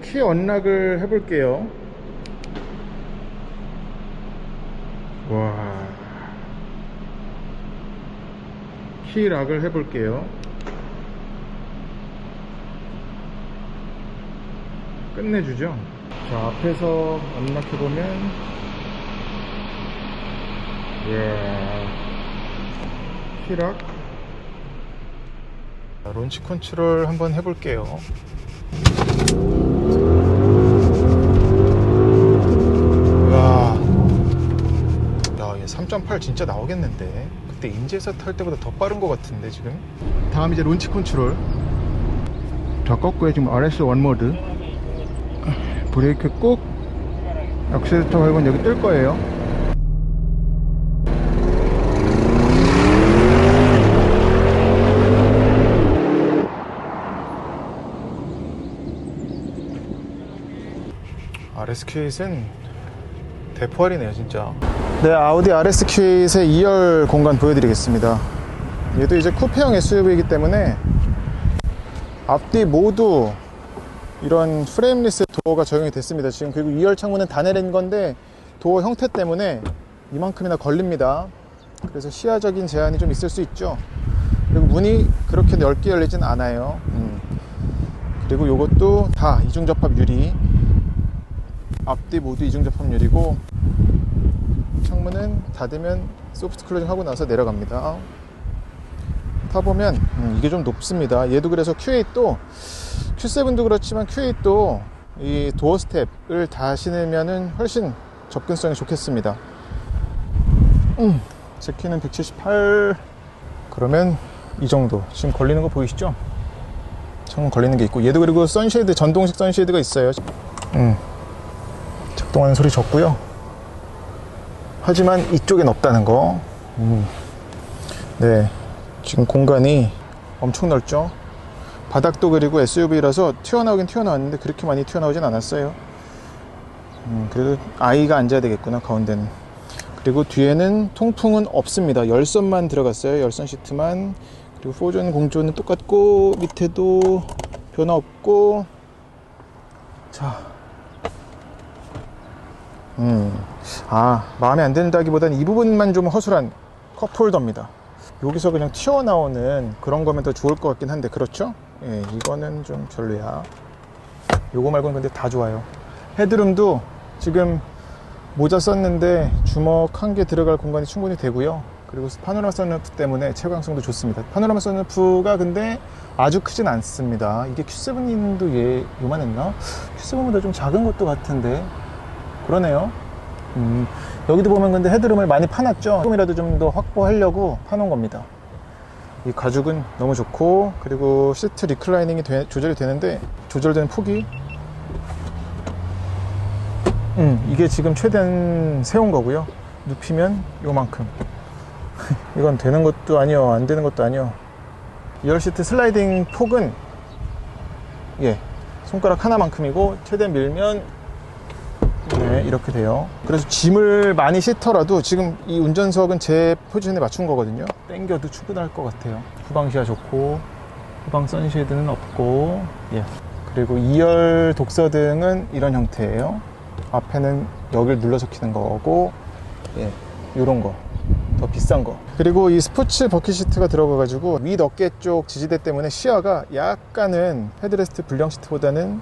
키 언락을 해볼게요. 와. 키 락을 해볼게요. 끝내주죠. 자, 앞에서 언락해보면, 이야. 키락. 자, 론치 컨트롤 한번 해볼게요. 와. 야, 얘 3.8 진짜 나오겠는데. 그때 인제사 탈 때보다 더 빠른 것 같은데, 지금. 다음 이제 론치 컨트롤. 자, 꺾고에 지금 RS1 모드. 브레이크 꾹. 액셀레터 밟으면 여기 뜰 거예요. RSQ잇은 대포알이네요 진짜. 네 아우디 RSQ잇의 2열 공간 보여드리겠습니다. 얘도 이제 쿠페형 SUV이기 때문에 앞뒤 모두 이런 프레임리스 도어가 적용이 됐습니다. 지금 그리고 2열 창문은 다 내린 건데 도어 형태 때문에 이만큼이나 걸립니다. 그래서 시야적인 제한이 좀 있을 수 있죠. 그리고 문이 그렇게 넓게 열리진 않아요. 음. 그리고 이것도 다 이중 접합 유리 앞뒤 모두 이중 접합률이고 창문은 닫으면 소프트 클로징 하고 나서 내려갑니다. 타보면 음, 이게 좀 높습니다. 얘도 그래서 Q8도 Q7도 그렇지만 Q8도 이 도어 스텝을 다 신으면은 훨씬 접근성이 좋겠습니다. 음, 제 키는 178 그러면 이 정도 지금 걸리는 거 보이시죠? 창문 걸리는 게 있고 얘도 그리고 선쉐이드 전동식 선쉐이드가 있어요. 음. 작동하는 소리 졌고요. 하지만 이쪽엔 없다는 거. 음. 네, 지금 공간이 엄청 넓죠. 바닥도 그리고 SUV라서 튀어나오긴 튀어나왔는데 그렇게 많이 튀어나오진 않았어요. 음, 그래도 아이가 앉아야 되겠구나 가운데는. 그리고 뒤에는 통풍은 없습니다. 열선만 들어갔어요. 열선 시트만. 그리고 4존 공조는 똑같고 밑에도 변화 없고. 자, 음, 아, 마음에 안 든다기보다는 이 부분만 좀 허술한 컵홀더입니다. 여기서 그냥 튀어나오는 그런 거면 더 좋을 것 같긴 한데, 그렇죠? 예, 이거는 좀 별로야. 요거 말고는 근데 다 좋아요. 헤드룸도 지금 모자 썼는데 주먹 한 개 들어갈 공간이 충분히 되고요. 그리고 파노라마 선루프 때문에 채광성도 좋습니다. 파노라마 선루프가 근데 아주 크진 않습니다. 이게 Q7인도 얘 요만했나? Q7보다 좀 작은 것도 같은데 그러네요. 음, 여기도 보면 근데 헤드룸을 많이 파놨죠. 조금이라도 좀 더 확보하려고 파놓은 겁니다. 이 가죽은 너무 좋고 그리고 시트 리클라이닝이 되- 조절이 되는데 조절되는 폭이 음, 이게 지금 최대한 세운 거고요. 눕히면 요만큼. 이건 되는 것도 아니요, 안 되는 것도 아니요. 2열 시트 슬라이딩 폭은 예, 손가락 하나만큼이고 최대한 밀면 네, 이렇게 돼요. 그래서 짐을 많이 싣더라도 지금 이 운전석은 제 포지션에 맞춘 거거든요. 땡겨도 충분할 것 같아요. 후방시야 좋고, 후방 선쉐이드는 없고, 예. 그리고 2열 독서등은 이런 형태예요. 앞에는 여기를 눌러서 키는 거고, 예. 요런 거. 더 비싼 거. 그리고 이 스포츠 버킷 시트가 들어가 가지고 윗 어깨 쪽 지지대 때문에 시야가 약간은 헤드레스트 불량 시트보다는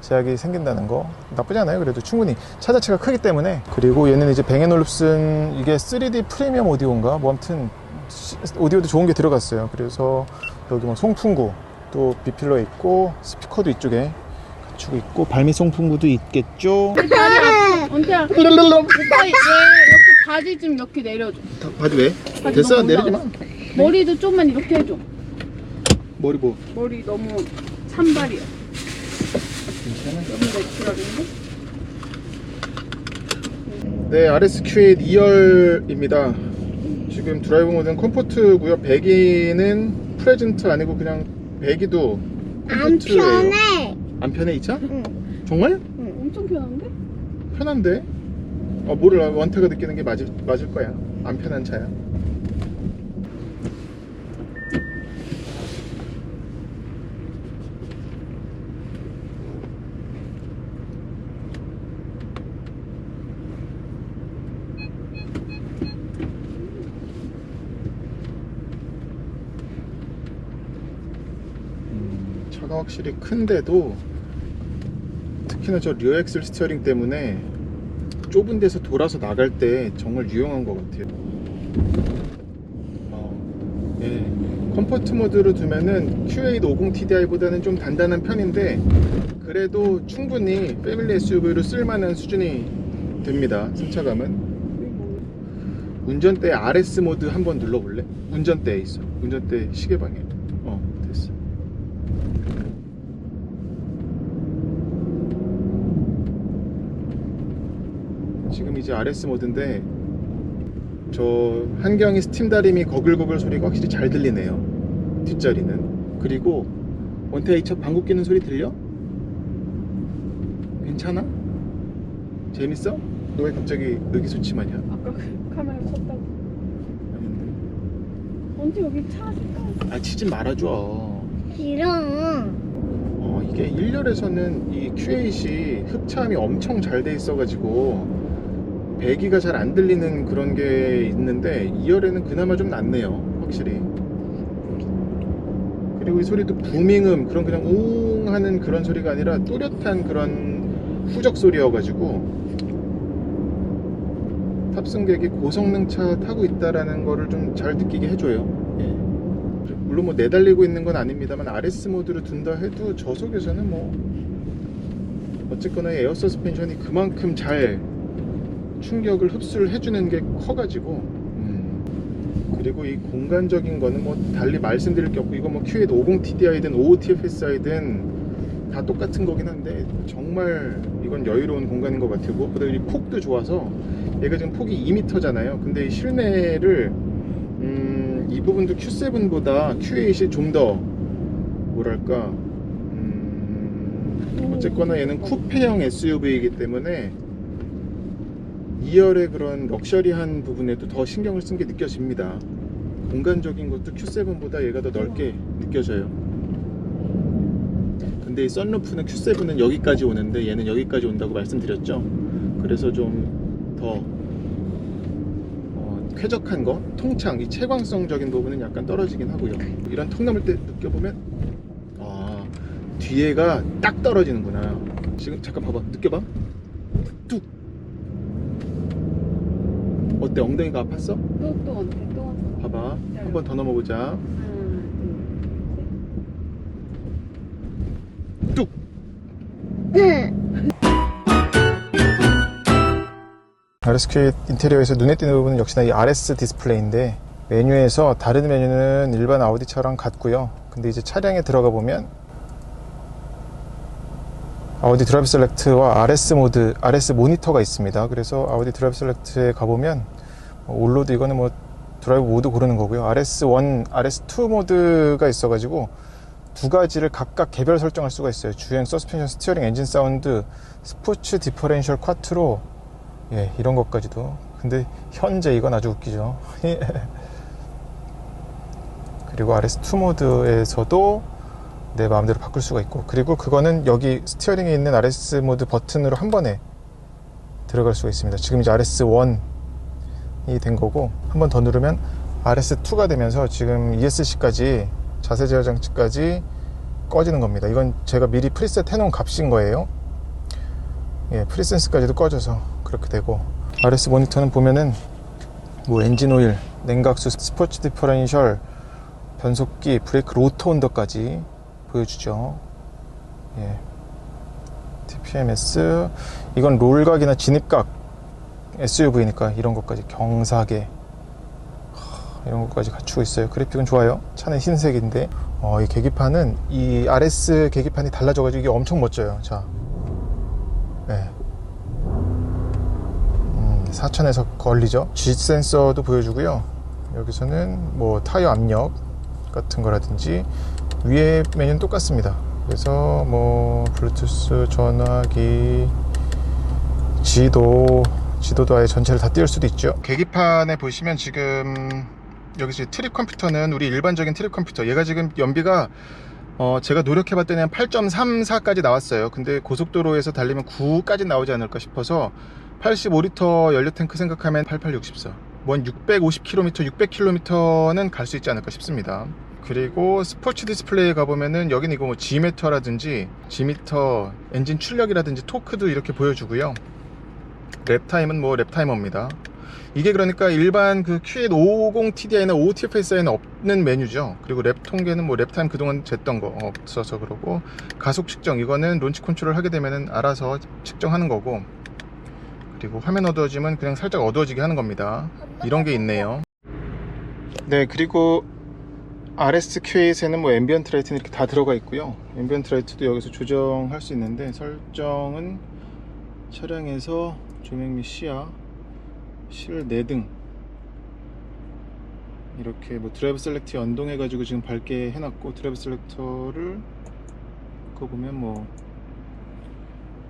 제약이 생긴다는 거 나쁘지 않아요 그래도 충분히 차 자체가 크기 때문에 그리고 얘는 이제 뱅앤올룹슨 이게 3D 프리미엄 오디오인가 뭐 아무튼 시- 오디오도 좋은 게 들어갔어요 그래서 여기 뭐 송풍구 또 비필러 있고 스피커도 이쪽에 갖추고 있고 발밑 송풍구도 있겠죠 언니야. 오빠 왜 이렇게 바지 좀 이렇게 내려줘. 바지 왜? 바지 됐어 내리지 마. 머리도 좀만 이렇게 해줘. 머리 뭐 머리 너무 산발이야. 괜찮아 너무 내추럴인데? 네, RSQ8 2열입니다. 지금 드라이브 모드는 컴포트고요. 배기는 프레젠트 아니고 그냥 배기도 안 컴포트예요. 편해. 안 편해 이 차? 응. 정말? 응, 엄청 편한데? 편한데? 어, 뭐를 원태가 느끼는 게 맞을, 맞을 거야. 안 편한 차야. 차가 확실히 큰데도 특히나 저 리어 엑셀 스티어링 때문에 좁은 데서 돌아서 나갈 때 정말 유용한 것 같아요. 어, 예. 컴포트 모드로 두면은 Q850 TDI보다는 좀 단단한 편인데 그래도 충분히 패밀리 SUV로 쓸만한 수준이 됩니다. 승차감은. 운전대 RS 모드 한번 눌러볼래? 운전대에 있어. 운전대 시계방에. 어, 됐어. 지금 이제 RS 모드인데 저 한경이 스팀 다림이 거글거글 소리가 확실히 잘 들리네요. 뒷자리는. 그리고 원태 A차 방귀 뀌는 소리 들려? 괜찮아? 재밌어? 너 왜 갑자기 의기소침하냐? 아까 그 카메라 켰다고. 아닌데. 언제 여기 차 색깔. 아 치지 말아줘. 이런 어, 이게 1열에서는 이 Q8이 흡차음이 엄청 잘 돼 있어가지고 배기가 잘 안 들리는 그런 게 있는데 2열에는 그나마 좀 낫네요 확실히 그리고 이 소리도 부밍음 그런 그냥 웅 하는 그런 소리가 아니라 또렷한 그런 후적 소리여가지고 탑승객이 고성능 차 타고 있다라는 거를 좀 잘 느끼게 해줘요 예. 물론 뭐 내달리고 있는 건 아닙니다만 RS 모드로 둔다 해도 저속에서는 뭐 어쨌거나 에어 서스펜션이 그만큼 잘 충격을 흡수를 해주는 게 커가지고. 음. 그리고 이 공간적인 거는 뭐 달리 말씀드릴 게 없고 이거 뭐 Q8 50TDI든 55TFSI든 다 똑같은 거긴 한데 정말 이건 여유로운 공간인 것 같아요 무엇보다 이 폭도 좋아서 얘가 지금 폭이 2m잖아요. 근데 이 실내를 음, 이 부분도 Q7보다 Q8이 좀 더 뭐랄까 음, 어쨌거나 얘는 쿠페형 SUV이기 때문에 2열의 그런 럭셔리한 부분에도 더 신경을 쓴 게 느껴집니다 공간적인 것도 Q7보다 얘가 더 넓게 느껴져요 근데 이 썬루프는 Q7은 여기까지 오는데 얘는 여기까지 온다고 말씀드렸죠 그래서 좀더 어, 쾌적한 거, 통창, 이 채광성적인 부분은 약간 떨어지긴 하고요. 이런 턱 넘을 때 느껴보면 아 뒤에가 딱 떨어지는구나. 지금 잠깐 봐봐, 느껴봐. 뚝. 어때 엉덩이가 아팠어? 또또 언제 또 언제. 봐봐, 한 번 더 넘어보자. 하나 둘 뚝. RSQ 인테리어에서 눈에 띄는 부분은 역시나 이 RS 디스플레이인데 메뉴에서 다른 메뉴는 일반 아우디차랑 같고요. 근데 이제 차량에 들어가 보면 아우디 드라이브 셀렉트와 RS 모드, RS 모니터가 있습니다. 그래서 아우디 드라이브 셀렉트에 가보면 뭐 올로드 이거는 뭐 드라이브 모드 고르는 거고요. RS1, RS2 모드가 있어가지고 두 가지를 각각 개별 설정할 수가 있어요. 주행, 서스펜션, 스티어링, 엔진 사운드, 스포츠, 디퍼렌셜, 쿼트로 예, 이런 것까지도. 근데 현재 이건 아주 웃기죠. 그리고 RS2 모드에서도 내 마음대로 바꿀 수가 있고 그리고 그거는 여기 스티어링에 있는 RS 모드 버튼으로 한 번에 들어갈 수가 있습니다. 지금 이제 RS1이 된 거고 한 번 더 누르면 RS2가 되면서 지금 ESC까지 자세 제어 장치까지 꺼지는 겁니다. 이건 제가 미리 프리셋 해놓은 값인 거예요. 예, 프리센스까지도 꺼져서 그렇게 되고 RS 모니터는 보면은 뭐 엔진 오일, 냉각수, 스포츠 디퍼렌셜, 변속기, 브레이크 로터 온도까지 보여주죠. 예. TPMS 이건 롤각이나 진입각 SUV니까 이런 것까지 경사계 하, 이런 것까지 갖추고 있어요. 그래픽은 좋아요. 차는 흰색인데 어, 이 계기판은 이 RS 계기판이 달라져가지고 이게 엄청 멋져요. 자, 네. 음, 4천에서 걸리죠. G 센서도 보여주고요. 여기서는 뭐 타이어 압력 같은 거라든지 위에 메뉴는 똑같습니다. 그래서 뭐 블루투스 전화기 지도 지도도 아예 전체를 다 띄울 수도 있죠. 계기판에 보시면 지금 여기 이제 트립 컴퓨터는 우리 일반적인 트립 컴퓨터 얘가 지금 연비가 어, 제가 노력해봤더니 한 8.34까지 나왔어요. 근데 고속도로에서 달리면 9까지 나오지 않을까 싶어서 85리터 연료 탱크 생각하면 8864. 뭔 650km, 600km는 갈 수 있지 않을까 싶습니다. 그리고 스포츠 디스플레이에 가보면은 여기는 이거 뭐 G미터라든지 G미터 엔진 출력이라든지 토크도 이렇게 보여주고요. 랩타임은 뭐 랩타이머입니다. 이게 그러니까 일반 그 Q850TDI나 OTFSI에는 없는 메뉴죠. 그리고 랩 통계는 뭐 랩타임 그동안 쟀던 거 없어서 그러고 가속 측정 이거는 론치 컨트롤 하게 되면은 알아서 측정하는 거고 그리고 화면 어두워지면 그냥 살짝 어두워지게 하는 겁니다. 이런 게 있네요. 네, 그리고 RSQ에는 뭐 앰비언트 라이트는 이렇게 다 들어가 있고요. 앰비언트 라이트도 여기서 조정할 수 있는데 설정은 차량에서 조명 및 시야, 실내 등 이렇게 뭐 드라이브 셀렉트 연동해 가지고 지금 밝게 해놨고 드라이브 셀렉터를 그거 보면 뭐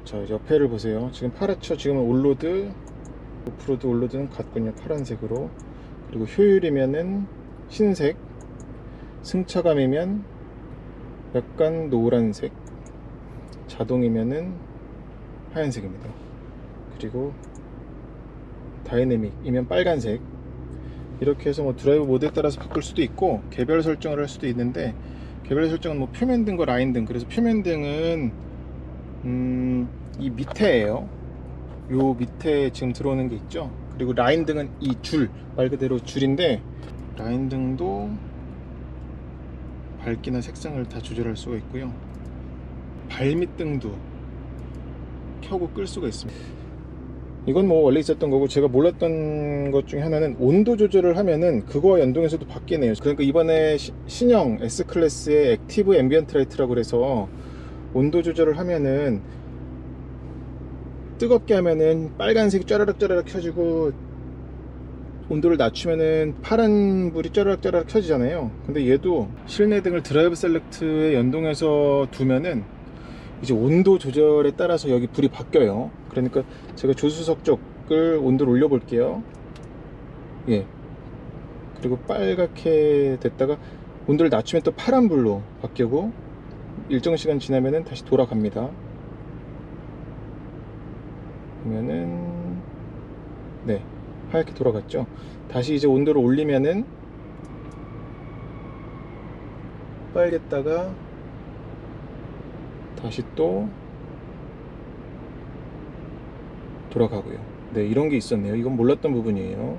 자 옆에를 보세요. 지금 파랗죠? 지금은 올로드 오프로드 올로드는 같군요. 파란색으로. 그리고 효율이면은 흰색 승차감이면 약간 노란색 자동이면은 하얀색입니다. 그리고 다이내믹이면 빨간색. 이렇게 해서 뭐 드라이브 모드에 따라서 바꿀 수도 있고 개별 설정을 할 수도 있는데 개별 설정은 뭐 표면 등과 라인 등. 그래서 표면 등은 음, 이 밑에예요. 요 밑에 지금 들어오는 게 있죠? 그리고 라인 등은 이 줄 말 그대로 줄인데 라인 등도 밝기나 색상을 다 조절할 수가 있고요. 발밑 등도 켜고 끌 수가 있습니다. 이건 뭐 원래 있었던 거고 제가 몰랐던 것 중에 하나는 온도 조절을 하면은 그거와 연동해서도 바뀌네요. 그러니까 이번에 시- 신형 S클래스의 액티브 앰비언트 라이트라고 그래서 온도 조절을 하면은 뜨겁게 하면은 빨간색이 쫘라락 쫘라락 켜지고 온도를 낮추면은 파란 불이 쫘라락 켜지잖아요. 근데 얘도 실내 등을 드라이브 셀렉트에 연동해서 두면은 이제 온도 조절에 따라서 여기 불이 바뀌어요. 그러니까 제가 조수석 쪽을 온도를 올려 볼게요. 예. 그리고 빨갛게 됐다가 온도를 낮추면 또 파란 불로 바뀌고 일정 시간 지나면은 다시 돌아갑니다. 보면은 네 하얗게 돌아갔죠. 다시 이제 온도를 올리면은 빨겠다가 다시 또 돌아가고요. 네 이런 게 있었네요. 이건 몰랐던 부분이에요